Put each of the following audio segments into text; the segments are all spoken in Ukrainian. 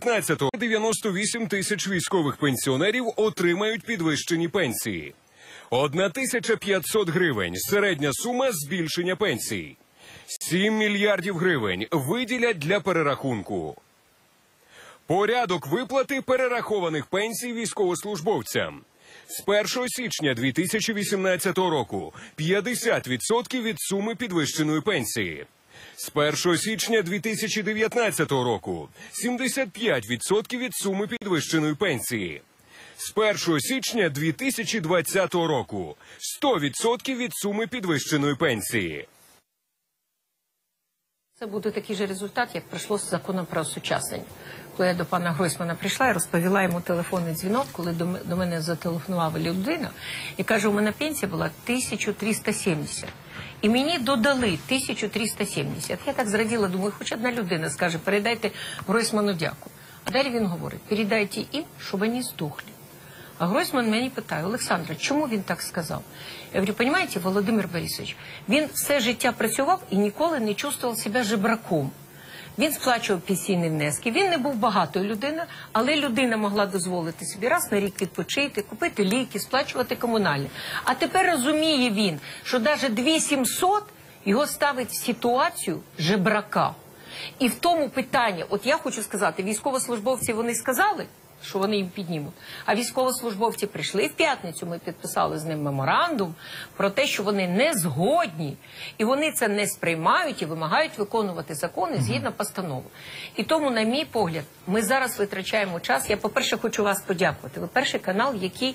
15-го 98 тисяч військових пенсіонерів отримають підвищені пенсії. 1500 гривень середня сума збільшення пенсій. 7 мільярдів гривень виділять для перерахунку. Порядок виплати перерахованих пенсій військовослужбовцям. З 1 січня 2018 року 50% від суми підвищеної пенсії. З 1 січня 2019 року 75% від суми підвищеної пенсії. З 1 січня 2020 року 100% від суми підвищеної пенсії. Це буде такий же результат, як прийшло з законом про осучаснення. Коли я до пана Гройсмана прийшла і розповіла йому телефонний дзвінок, коли до мене зателефонувала людина і каже, у мене пенсія була 1370. І мені додали 1370. Я так зраділа, думаю, хоч одна людина скаже, передайте Гройсману дяку. А далі він говорить, передайте їм, щоб вони здохли. А Гройсман мені питає, Олександра, чому він так сказав? Я говорю, понимаете, Володимир Борисович, він все життя працював і ніколи не чувствував себе жебраком. Він сплачував пенсійні внески. Він не був багатою людиною, але людина могла дозволити собі раз на рік відпочити, купити ліки, сплачувати комунальні. А тепер розуміє він, що навіть 2700 його ставить в ситуацію жебрака. І в тому питання, от я хочу сказати, військовослужбовці вони сказали, що вони їм піднімуть. А військовослужбовці прийшли в п'ятницю. Ми підписали з ним меморандум про те, що вони не згодні, і вони це не сприймають і вимагають виконувати закони згідно постанови. І тому, на мій погляд, ми зараз витрачаємо час. Я, по-перше, хочу вас подякувати. Ви перший канал, який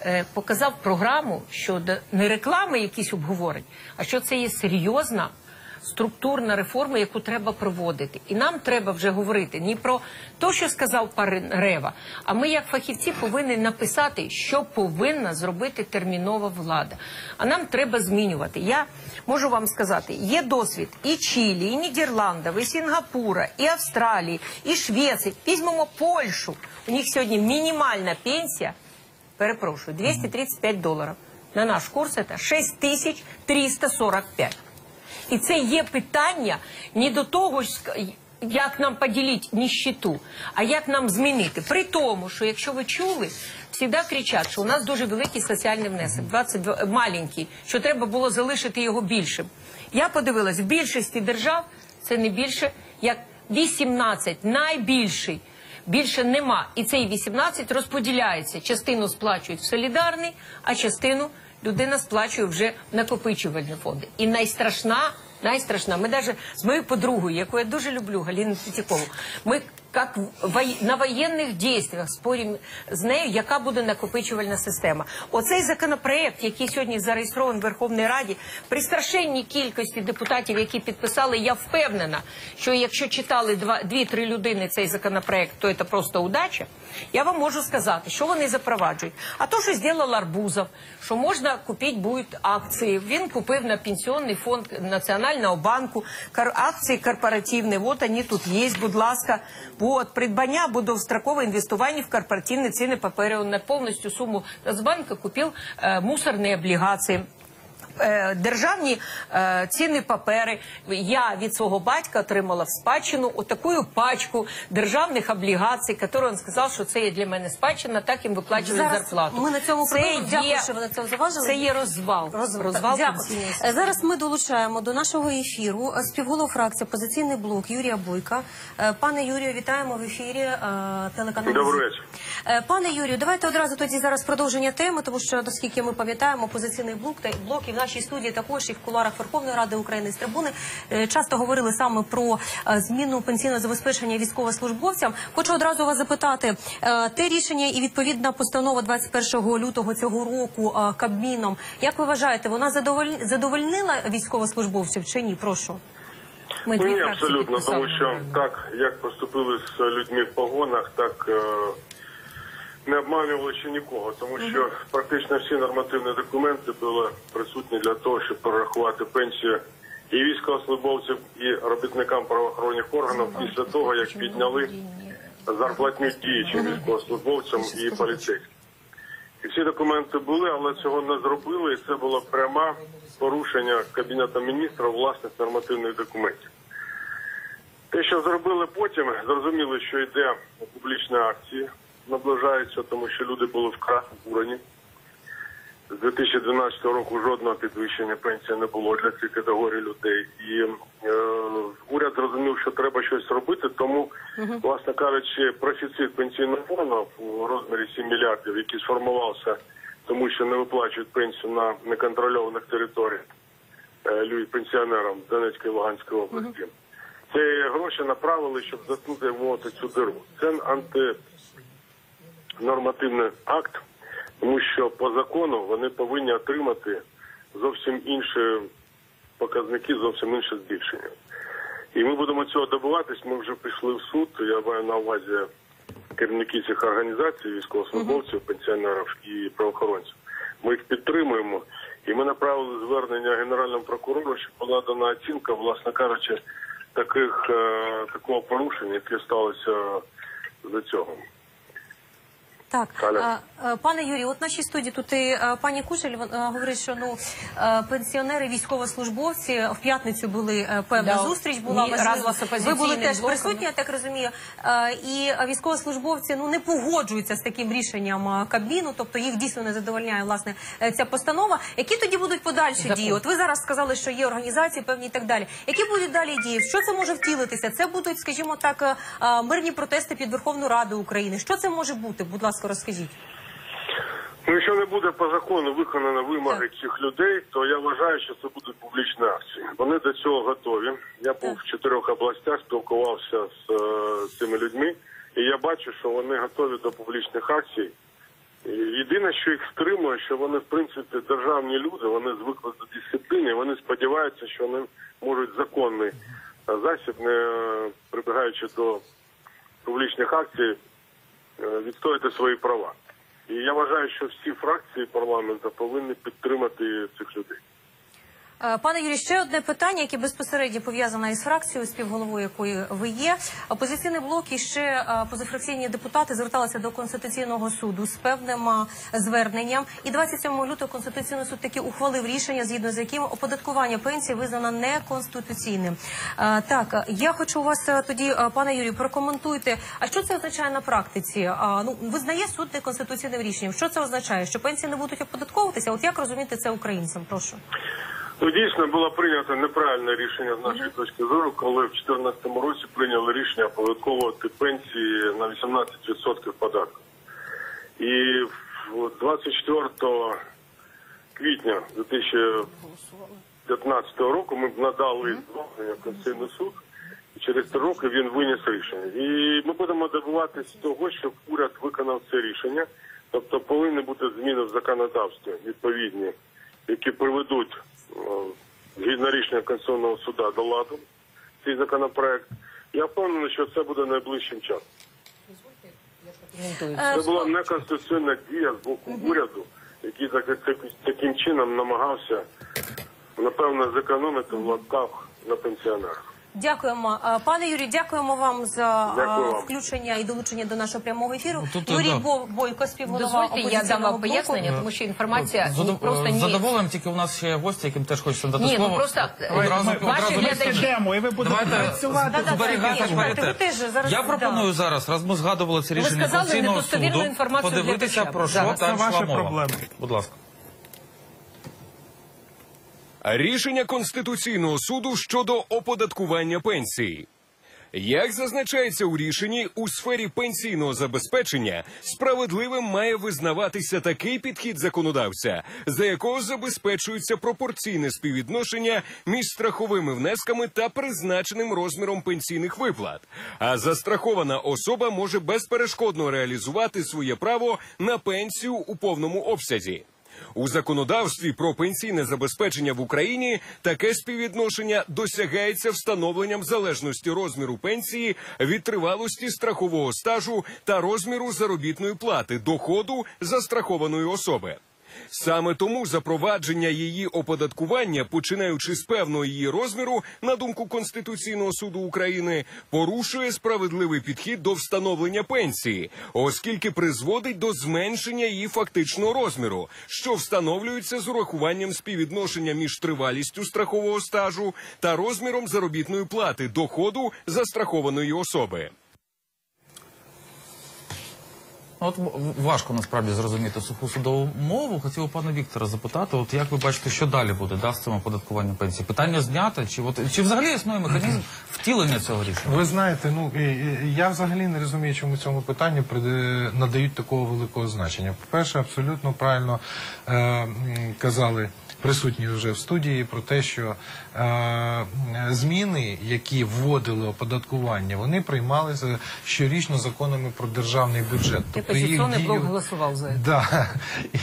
е, показав програму щодо не реклами, якісь обговорень, а що це є серйозна структурна реформа, яку треба проводити. І нам треба вже говорити не про те, що сказав пан Рева, а ми, як фахівці, повинні написати, що повинна зробити термінова влада. А нам треба змінювати. Я можу вам сказати, є досвід і Чилі, і Нідерландів, і Сінгапура, і Австралії, і Швеції. Візьмемо Польщу. У них сьогодні мінімальна пенсія перепрошую, 235 доларів. На наш курс це 6345. І це є питання не до того, як нам поділити ніщиту, а як нам змінити. При тому, що якщо ви чули, завжди кричать, що у нас дуже великий соціальний внесок, 22, маленький, що треба було залишити його більшим. Я подивилась, в більшості держав це не більше як 18, найбільший. Більше нема. І цей 18 розподіляється. Частину сплачують в солідарний, а частину людина сплачує вже накопичувальні фонди. І найстрашна, найстрашна, ми навіть з моєю подругою, яку я дуже люблю, Галіну Третьякову, ми як на воєнних дійствах споримо з нею, яка буде накопичувальна система. Оцей законопроект, який сьогодні зареєстрований в Верховній Раді, при страшенній кількості депутатів, які підписали, я впевнена, що якщо читали два, дві-три людини цей законопроект, то це просто удача. Я вам можу сказати, що вони запроваджують. А то, що зробив Арбузов, що можна купити будуть акції. Він купив на пенсіонний фонд Національного банку акції корпоративні. Вот вони тут є, будь ласка. Вот, придбання або довгострокове інвестування в корпоративні ціни паперів на повністю суму Нацбанка купив е, мусорні облігації. Е, Державні е, цінні папери. Я від свого батька отримала в спадщину отаку пачку державних облігацій, яку він сказав, що це є для мене спадщина, так їм виплачували зарплату. ми на цьому це. Дякую, що ви на це заважили. Це є розвал. Роз- Розвал Дякую. Зараз ми долучаємо до нашого ефіру е, співголов фракції «Опозиційний блок» Юрія Бойка. Е, Пане Юрію, вітаємо в ефірі телеканалу. Добрий вечір. Пане Юрію, давайте одразу тоді зараз продовження теми, тому що, наскільки ми пам'ятаємо, опозиційний блок та блок і в нашій студії також і в куларах Верховної Ради України з трибуни е, часто говорили саме про е, зміну пенсійного забезпечення військовослужбовцям. Хочу одразу вас запитати, е, те рішення і відповідна постанова 21 лютого цього року Кабміном. Як ви вважаєте, вона задоволь- задовольнила військовослужбовців чи ні? Прошу. Ми Ну, ні, абсолютно, тому що так, як поступили з людьми в погонах, так не обманювали ще нікого, тому що практично всі нормативні документи були присутні для того, щоб перерахувати пенсію і військовослужбовців, і робітникам правоохоронних органів після того, як підняли зарплатню діючим військовослужбовцям і поліцейським. І всі документи були, але цього не зробили, і це було пряме порушення Кабінету міністрів власних нормативних документів. Те, що зробили потім, зрозуміли, що йде публічна акція, наближається, тому що люди були вкрай обурені. З 2012 року жодного підвищення пенсії не було для цих категорій людей. І е, уряд зрозумів, що треба щось робити, тому, власне кажучи, профіцит пенсійного фонду у розмірі 7 мільярдів, який сформувався, тому що не виплачують пенсію на неконтрольованих територіях е, пенсіонерам Донецької і Луганської області. Ці гроші направили, щоб мовити цю диру. Це антинормативний акт, тому що по закону вони повинні отримати зовсім інші показники, зовсім інше збільшення. І ми будемо цього добиватись. Ми вже пішли в суд. Я маю на увазі керівники цих організацій, військовослужбовців, пенсіонерів і правоохоронців. Ми їх підтримуємо. І ми направили звернення генеральному прокурору, щоб була дана оцінка, власне кажучи, таких е, такого порушення, яке сталося до цього. Так, пане Юрію, от нашій студії тут і пані е, говорить, що ну пенсіонери, військовослужбовці в п'ятницю були е, певна Да. зустріч. Була з ви були теж блоком, присутні, я так розумію. І військовослужбовці ну не погоджуються з таким рішенням Кабміну, тобто їх дійсно не задовольняє власне е, ця постанова. Які тоді будуть подальші Закон. дії? От ви зараз сказали, що є організації певні і так далі. Які будуть далі дії? Що це може втілитися? Це будуть, скажімо так, е, мирні протести під Верховну Раду України. Що це може бути? Будь ласка, розкажіть. Ну, якщо не буде по закону виконано вимоги цих людей, то я вважаю, що це будуть публічні акції. Вони до цього готові. Я був в чотирьох областях, спілкувався з е, цими людьми, і я бачу, що вони готові до публічних акцій. І Єдине, що їх стримує, що вони в принципі державні люди, вони звикли до дисципліни, вони сподіваються, що вони можуть законний засіб, не е, прибігаючи до публічних акцій, відстояти свої права. І я вважаю, що всі фракції парламенту повинні підтримати цих людей. Е, Пане Юрій, ще одне питання, яке безпосередньо пов'язане із фракцією, співголовою якої ви є. Опозиційний блок і ще е, позафракційні депутати зверталися до конституційного суду з певним е, зверненням. І 27 лютого конституційний суд таки ухвалив рішення, згідно з яким оподаткування пенсії визнано неконституційним. Так, я хочу у вас тоді, пане Юрію, прокоментуйте. А що це означає на практиці? Ну визнає суд неконституційним рішенням. Що це означає? Що пенсії не будуть оподатковуватися? От як розуміти це українцям? Прошу. Ну, дійсно було прийнято неправильне рішення з нашої точки зору, коли в 2014 році прийняли рішення оподатковувати пенсії на 18% податку. І 24 квітня 2015 року ми надали звернення в Конституційний суд, і через три роки він виніс рішення. І ми будемо добиватися того, щоб уряд виконав це рішення. Тобто повинні бути зміни в законодавстві відповідні, які приведуть згідно рішення Конституційного суду до ладу цей законопроект. Я впевнений, що це буде найближчим часом. Е, Це була неконституційна дія з боку уряду, який так, так- таким чином намагався напевно зекономити в лапках на пенсіонерах. Дякуємо, Е, пане Юрію. Дякуємо вам за Дякую е, включення і долучення до нашого прямого ефіру. Ну, тут, Юрій да. Бо- Бойко, співголова Дозвольте, я дам вам пояснення, тому що інформація Задов... просто ні. задоволенням, тільки у нас ще є гості, яким теж хочеться дати Ні, ну слово. просто, одразу, ми- ваші глядачі- і ви будете Давайте працювати. Ви теж зараз, Я пропоную зараз, раз ми згадували це Ви рішення сказали недостовірну суду, інформацію подивитися, про що там ваші мова. проблеми. Будь ласка. Рішення Конституційного суду щодо оподаткування пенсій. Як зазначається у рішенні, у сфері пенсійного забезпечення справедливим має визнаватися такий підхід законодавця, за якого забезпечується пропорційне співвідношення між страховими внесками та призначеним розміром пенсійних виплат. А застрахована особа може безперешкодно реалізувати своє право на пенсію у повному обсязі. У законодавстві про пенсійне забезпечення в Україні таке співвідношення досягається встановленням залежності розміру пенсії від тривалості страхового стажу та розміру заробітної плати доходу застрахованої особи. Саме тому запровадження її оподаткування, починаючи з певного її розміру, на думку Конституційного суду України, порушує справедливий підхід до встановлення пенсії, оскільки призводить до зменшення її фактичного розміру, що встановлюється з урахуванням співвідношення між тривалістю страхового стажу та розміром заробітної плати доходу застрахованої особи. От важко насправді зрозуміти суху судову мову. Хотів у пана Віктора запитати, от як ви бачите, що далі буде да, з цим оподаткуванням пенсії? Питання знято, чи от чи взагалі існує механізм втілення цього рішення? Ви знаєте, ну я взагалі не розумію, чому цьому питанню надають такого великого значення. По-перше, абсолютно правильно е, казали присутні вже в студії про те, що зміни, які вводили оподаткування, вони приймалися щорічно законами про державний бюджет. Тобто опозиційний блок голосував за це. Да.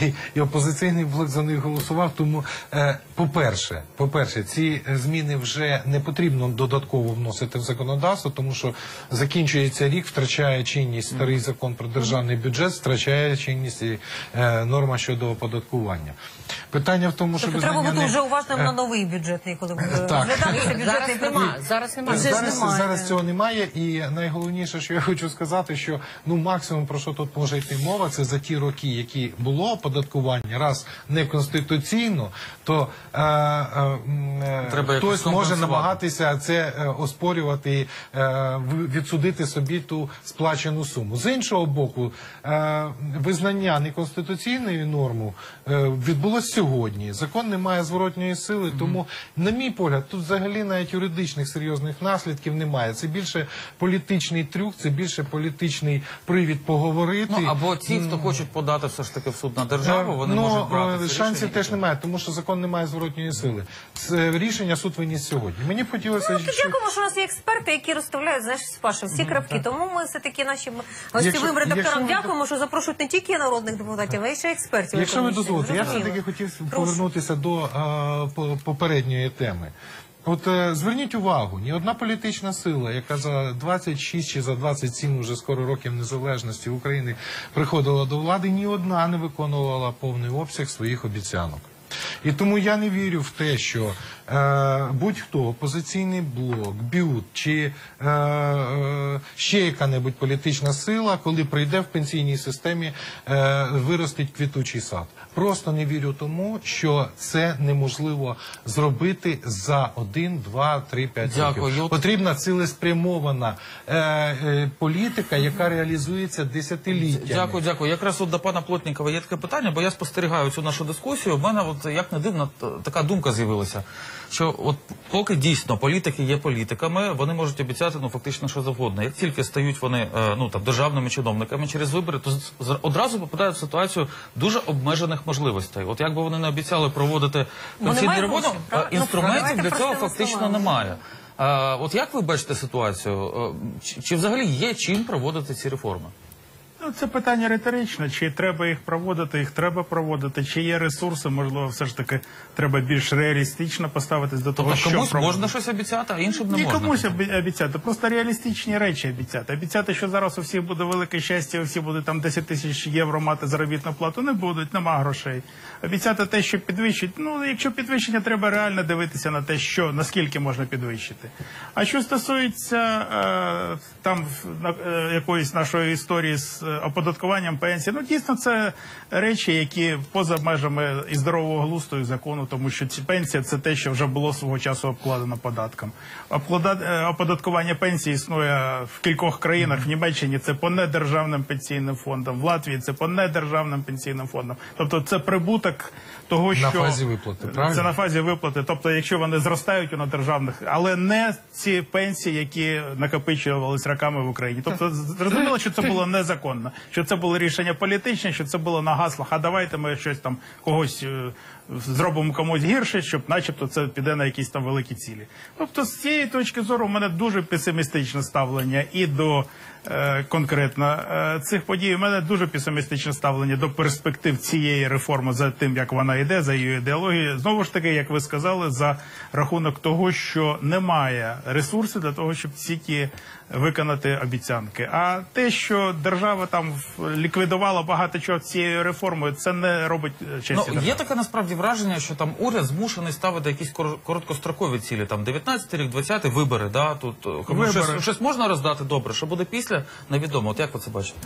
І, і опозиційний блок за них голосував. Тому, е, по-перше, по-перше, ці е, зміни вже не потрібно додатково вносити в законодавство, тому що закінчується рік, втрачає чинність старий закон про державний бюджет, втрачає чинність і, е, норма щодо оподаткування. Питання в тому, що Тобто треба бути вже уважним на новий бюджетний, коли Так. Зараз бюджетний нема. Зараз нема. Зараз, немає. зараз цього немає, і найголовніше, що я хочу сказати, що ну максимум про що тут може йти мова, це за ті роки, які було оподаткування, раз неконституційно, то е, е, Треба хтось може намагатися це е, оспорювати, і, е, відсудити собі ту сплачену суму. З іншого боку, е, визнання неконституційної норми відбулося сьогодні. Закон не має зворотньої сили, тому, на мій погляд, тут взагалі навіть юридичних серйозних наслідків немає. Це більше політичний трюк, це більше політичний привід поговорити. Ну або ті, хто хочуть подати все ж таки в суд на державу, вони ну, можуть брати е, це шансів рішення. теж немає, тому що закон не має зворотньої сили. Це рішення суд виніс сьогодні. Мені б хотілося, Ну, щоб- Дякуємо, що у нас є експерти, які розставляють знаєш, Паша, всі крапки. Тому ми все таки нашим гостєвим редакторам якщо дякуємо, що запрошують не тільки народних депутатів, а й ще експертів. Якщо ви економічних. Дозволите, я все-таки хотів Прошу. повернутися до а, попередньої теми. От е, зверніть увагу, ні одна політична сила, яка за 26 чи за 27 уже скоро років незалежності України приходила до влади, ні одна не виконувала повний обсяг своїх обіцянок. І тому я не вірю в те, що е, будь-хто опозиційний блок, бют чи е, е, ще яка-небудь політична сила, коли прийде в пенсійній системі, е, виростить квітучий сад. Просто не вірю тому, що це неможливо зробити за один, два, три, п'ять Дякую. років. Потрібна цілеспрямована е, е, політика, яка реалізується десятиліттями. Дякую, дякую. Якраз от до пана Плотнікова є таке питання, бо я спостерігаю цю нашу дискусію. У мене, от як не дивно, така думка з'явилася. Що от поки дійсно політики є політиками, вони можуть обіцяти ну фактично що завгодно. Як тільки стають вони е, ну там державними чиновниками через вибори, то одразу попадають в ситуацію дуже обмежених можливостей. От якби вони не обіцяли проводити немає реформу, грошей, е? Ну, інструментів для цього фактично немає. От як ви бачите ситуацію? Е, Чи, чи взагалі є чим проводити ці реформи? Ну, це питання риторичне. Чи треба їх проводити, їх треба проводити, чи є ресурси, можливо, все ж таки треба більш реалістично поставитись до того, Тобто що комусь проводити. можна щось обіцяти, а іншим не Ні, можна. комусь обі- обіцяти, просто реалістичні речі обіцяти. Обіцяти, що зараз у всіх буде велике щастя, у всіх буде там 10 тисяч євро мати заробітну плату, не будуть, нема грошей. Обіцяти те, що підвищить. Ну, якщо підвищення, треба реально дивитися на те, що наскільки можна підвищити. А що стосується е, там на, е, якоїсь нашої історії з оподаткуванням пенсії, ну дійсно це речі, які поза межами і здорового глузду і закону, тому що пенсія це те, що вже було свого часу обкладено податком. Е, Оподаткування пенсії існує в кількох країнах. В Німеччині це по недержавним пенсійним фондам, в Латвії це по недержавним пенсійним фондам. Тобто це прибуток того, що на фазі виплати, правильно? Це на фазі виплати. Тобто, якщо вони зростають у державних, але не ці пенсії, які накопичувалися роками в Україні. Тобто зрозуміло, що це було незаконно, що це було рішення політичне, що це було на гаслах. А давайте ми щось там когось е, зробимо комусь гірше, щоб, начебто, це піде на якісь там великі цілі. Тобто, з цієї точки зору, у мене дуже песимістичне ставлення і до е, конкретно е, цих подій. У мене дуже песимістичне ставлення до перспектив цієї реформи за тим, як вона йде, за її ідеологією. Знову ж таки, як ви сказали, за рахунок того, що немає ресурсів для того, щоб всі ті виконати обіцянки. А те, що держава там в- ліквідувала багато чого цією реформою, це не робить е, честі. Ну, держави. є таке насправді враження, що там уряд змушений ставити якісь кор- короткострокові цілі. Там 19 рік, 20 вибори, да, тут е, Вибори. Щось, щось можна роздати добре, що буде після, невідомо. От як ви це бачите?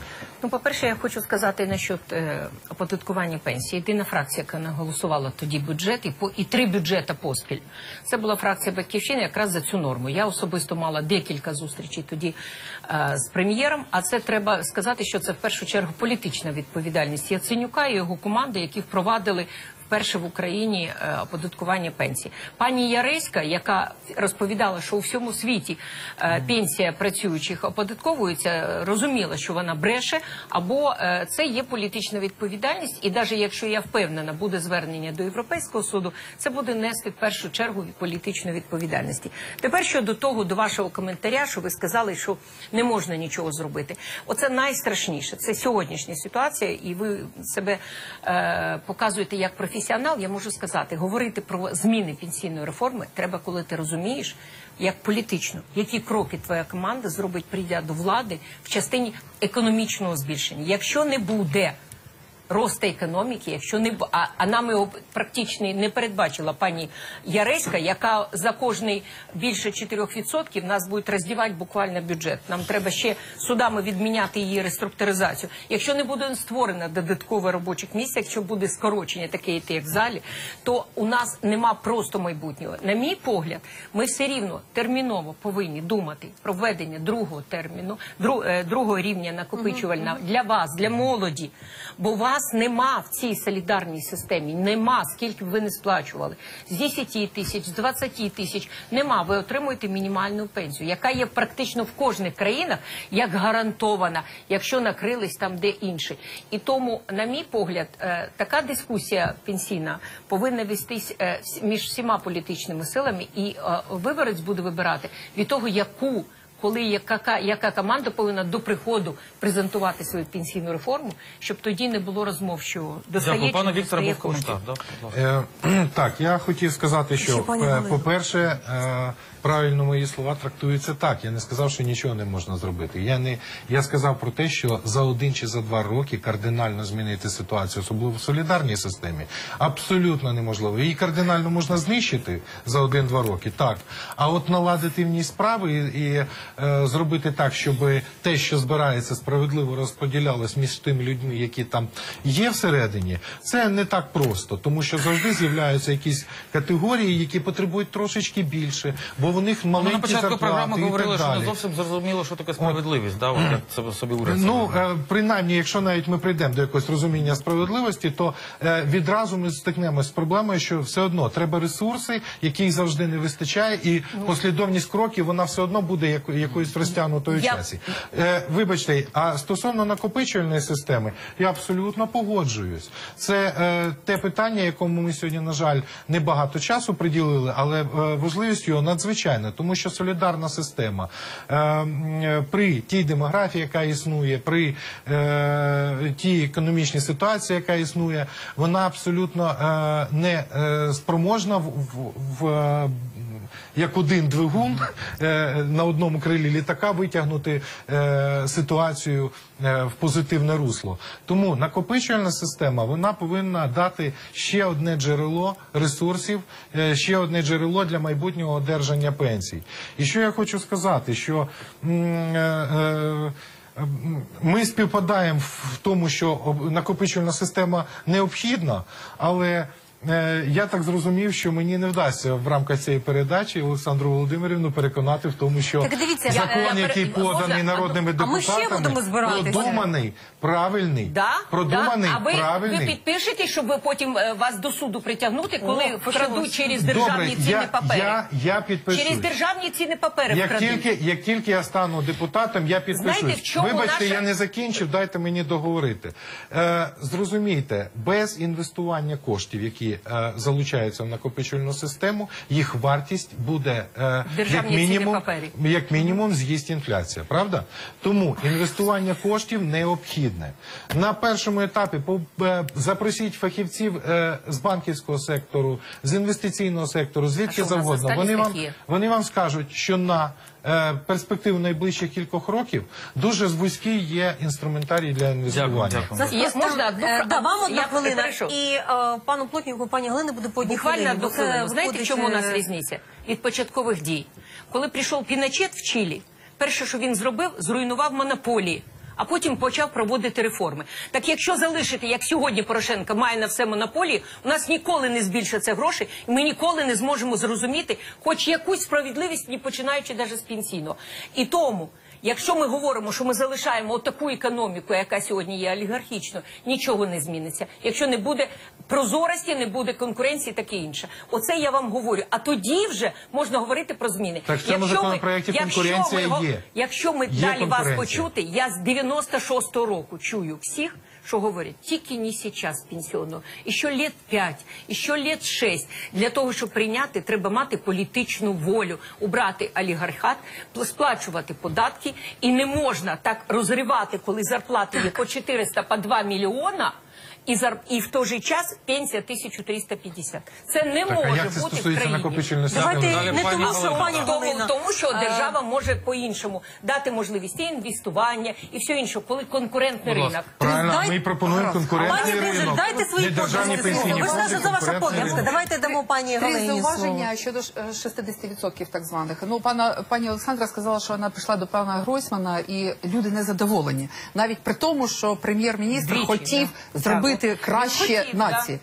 Ну, по-перше, я хочу сказати насчет е, оподаткування пенсії. Єдина фракція, яка наголосувала тоді бюджет, і, по, і три бюджета поспіль. Це була фракція Батьківщини якраз за цю норму. Я особисто мала декілька зустрічей тоді е, з прем'єром, а це треба сказати, що це в першу чергу політична відповідальність Яценюка і його команди, які впровадили вперше в Україні е, оподаткування пенсій. Пані Яреська, яка розповідала, що у всьому світі е, пенсія працюючих оподатковується, розуміла, що вона бреше, або е, це є політична відповідальність, і навіть якщо я впевнена, буде звернення до Європейського суду, це буде нести в першу чергу політичну відповідальність. Тепер щодо того, до вашого коментаря, що ви сказали, що не можна нічого зробити. Оце найстрашніше. Це сьогоднішня ситуація, і ви себе е, показуєте як професіонал. Я можу сказати, говорити про зміни пенсійної реформи треба, коли ти розумієш, як політично, які кроки твоя команда зробить, прийдя до влади в частині економічного збільшення. Якщо не буде росту економіки, якщо не а, а нами його практично не передбачила пані Яреська, яка за кожний більше 4% нас буде роздівати буквально бюджет. Нам треба ще судами відміняти її реструктуризацію. Якщо не буде створено додаткове робочих місць, якщо буде скорочення таке, як в залі, то у нас нема просто майбутнього. На мій погляд, ми все рівно терміново повинні думати про введення другого терміну, дру- е, другого рівня накопичувальна для вас, для молоді. Бо у вас нема в цій солідарній системі, нема скільки б ви не сплачували. З 10 тисяч, з 20 тисяч нема. Ви отримуєте мінімальну пенсію, яка є практично в кожних країнах як гарантована, якщо накрились там де інші. І тому, на мій погляд, е, така дискусія пенсійна повинна вестись е, між всіма політичними силами, і е, виборець буде вибирати від того, яку коли яка, яка команда повинна до приходу презентувати свою пенсійну реформу, щоб тоді не було розмов, що достає Пане не достає був коментар. Да? Е, так, я хотів сказати, що е, Галина. по-перше, е, правильно мої слова трактуються так. Я не сказав, що нічого не можна зробити. Я не я сказав про те, що за один чи за два роки кардинально змінити ситуацію, особливо в солідарній системі, абсолютно неможливо. Її кардинально можна знищити за один-два роки, так. А от наладити в ній справи і, і зробити так, щоб те, що збирається, справедливо розподілялось між тими людьми, які там є всередині, це не так просто, тому що завжди з'являються якісь категорії, які потребують трошечки більше, бо в них Ми маленькі на початку програми і говорили, що не зовсім зрозуміло, що таке справедливість. Да? От як це собі уряд. Ну, е, принаймні, якщо навіть ми прийдемо до якогось розуміння справедливості, то е, відразу ми стикнемося з проблемою, що все одно треба ресурси, яких завжди не вистачає, і послідовність кроків вона все одно буде яко- якоюсь розтягнутою в Я- часі. Е, вибачте, а стосовно накопичувальної системи, я абсолютно погоджуюсь. Це е, те питання, якому ми сьогодні, на жаль, небагато часу приділили, але е, важливість його надзвичайна, тому що солідарна система е, е, при тій демографії, яка існує, при е, тій економічній ситуації, яка існує, вона абсолютно е, не е, спроможна в, в, в як один двигун е, на одному крилі літака витягнути е, ситуацію е, в позитивне русло. Тому накопичувальна система вона повинна дати ще одне джерело ресурсів, ще одне джерело для майбутнього одержання пенсій. І що я хочу сказати, що ми співпадаємо в тому, що накопичувальна система необхідна, але я так зрозумів, що мені не вдасться в рамках цієї передачі Олександру Володимирівну переконати в тому, що Так дивіться, закон, я який пере- поданий Можна? народними А ми ще депутатами, продуманий, правильний, Да? продуманий, да? А ви, правильний. ви підпишете, щоб потім е, вас до суду притягнути, коли О, вкрадуть через Добре, державні цінні я, папери? я, я підпишусь. Через державні цінні папери Як вкрадуть. тільки, як тільки я стану депутатом, я підпишусь. Знаєте, в чому Вибачте, наша- я не закінчив, дайте мені договорити. Е, зрозумійте, без інвестування коштів, які е, залучаються в накопичувальну систему, їх вартість буде е, як мінімум, як мінімум з'їсть інфляція, правда? Тому інвестування коштів необхідне. На першому етапі по- е, запросіть фахівців з банківського сектору, з інвестиційного сектору, звідки завгодно. Вони вам, вони вам скажуть, що на е, перспективу найближчих кількох років дуже вузький є інструментарій для інвестування. Дякую, дякую. Є- можна е, да, вам одна Я хвилина. І е, пану Плотніку, пані Галини буде по одній Буквально хвилині. одну бо це хвилину. Знаєте, в чому у нас е, різниця від початкових дій? Коли прийшов Піночет в Чилі, перше, що він зробив, зруйнував монополії. А потім почав проводити реформи. Так якщо залишити, як сьогодні Порошенко має на все монополії, у нас ніколи не збільшаться гроші, і ми ніколи не зможемо зрозуміти хоч якусь справедливість, не починаючи навіть з пенсійного. І тому, якщо ми говоримо, що ми залишаємо таку економіку, яка сьогодні є олігархічною, нічого не зміниться. Якщо не буде прозорості, не буде конкуренції, таке інше. Оце я вам говорю. А тоді вже можна говорити про зміни. Так в цьому законопроекті якщо конкуренція ми є. Якщо ми Є далі вас почути, я з 96-го року чую всіх, що говорять, тільки не зараз пенсіонного, і що літ 5, і що літ 6. Для того, щоб прийняти, треба мати політичну волю, убрати олігархат, сплачувати податки, і не можна так розривати, коли зарплати є по 400, по 2 мільйона, і, зар... і в той же час пенсія 1350. Це не Так, а може як це бути в країні. Давайте Далі не тому, що пані Тому, тому що держава може по-іншому дати можливість і інвестування, і все інше, коли конкурентний Будь ринок. Правильно, Дай- ми пропонуємо конкурентний Пані ринок. дайте свої пенсійні Ви ж фонди, за ваша конкурентний Давайте дамо пані Галині слово. зауваження щодо ж- е, 60% так званих. Ну, пана пані Олександра сказала, що вона прийшла до пана Гройсмана, і люди не задоволені, навіть при тому, що прем'єр-міністр хотів да. Зробити краще нації.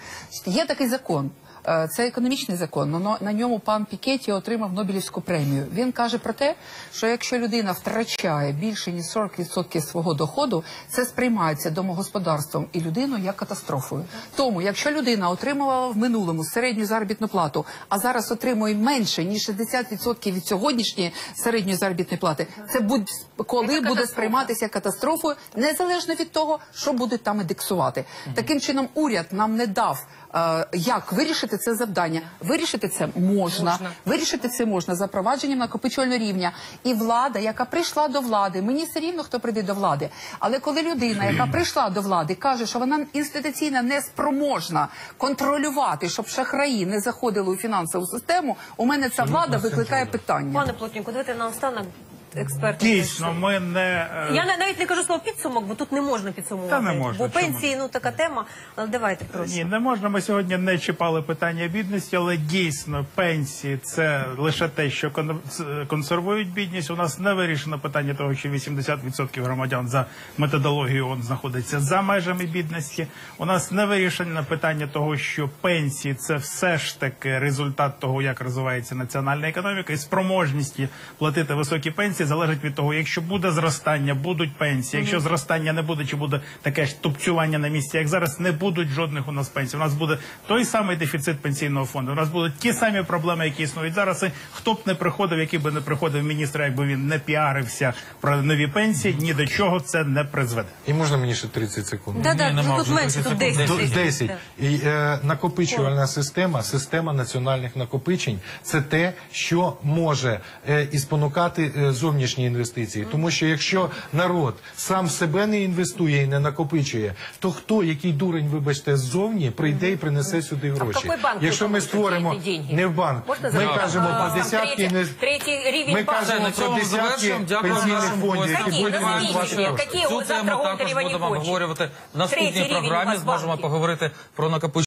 Є такий закон. Е, Це економічний закон, але на ньому пан Пікетті отримав Нобелівську премію. Він каже про те, що якщо людина втрачає більше ніж 40% свого доходу, це сприймається домогосподарством і людиною як катастрофою. Тому, якщо людина отримувала в минулому середню заробітну плату, а зараз отримує менше ніж 60% від сьогоднішньої середньої заробітної плати, це будь-коли буде сприйматися катастрофою, незалежно від того, що буде там індексувати. Таким чином, уряд нам не дав. Е, Як вирішити це завдання? Вирішити це можна. Можна. Вирішити це можна запровадженням накопичувального рівня. І влада, яка прийшла до влади, мені все рівно, хто прийде до влади. Але коли людина, яка прийшла до влади, каже, що вона інституційно не спроможна контролювати, щоб шахраї не заходили у фінансову систему, у мене ця влада викликає питання. Пане Плотніку, давайте наостанок експерти. Дійсно, ми не е, Я на- навіть не кажу слово підсумок, бо тут не можна підсумувати. Та не можна, Бо чому? пенсії, ну така тема. Але давайте прошу. Ні, не можна. Ми сьогодні не чіпали питання бідності, але дійсно пенсії це лише те, що кон- консервують бідність. У нас не вирішено питання того, що 80% громадян за методологією ООН знаходиться за межами бідності. У нас не вирішено питання того, що пенсії це все ж таки результат того, як розвивається національна економіка, і спроможності платити високі пенсії залежить від того, якщо буде зростання, будуть пенсії. Якщо зростання не буде, чи буде таке ж тупцювання на місці, як зараз, не будуть жодних у нас пенсій. У нас буде той самий дефіцит пенсійного фонду. У нас будуть ті самі проблеми, які існують зараз. І хто б не приходив, який би не приходив міністр, якби він не піарився про нові пенсії, ні до чого це не призведе. І можна мені ще 30 секунд? Да, да, нема ну, тут менше, тут секунд. 10. До 10. І, е, накопичувальна система, система національних накопичень це те, що може е, і спонукати е, зовнішні інвестиції. Тому що якщо народ сам в себе не інвестує і не накопичує, то хто, який дурень, вибачте, ззовні, прийде і принесе сюди гроші. какой банк Якщо ми створимо не в банк, Можна ми кажемо А, про десятки третій- третій рівень Ми банку. кажемо На про цьому десятки пенсійних фондів, які будуть Цю тему також будемо обговорювати в наступній програмі. Зможемо поговорити про накопичення.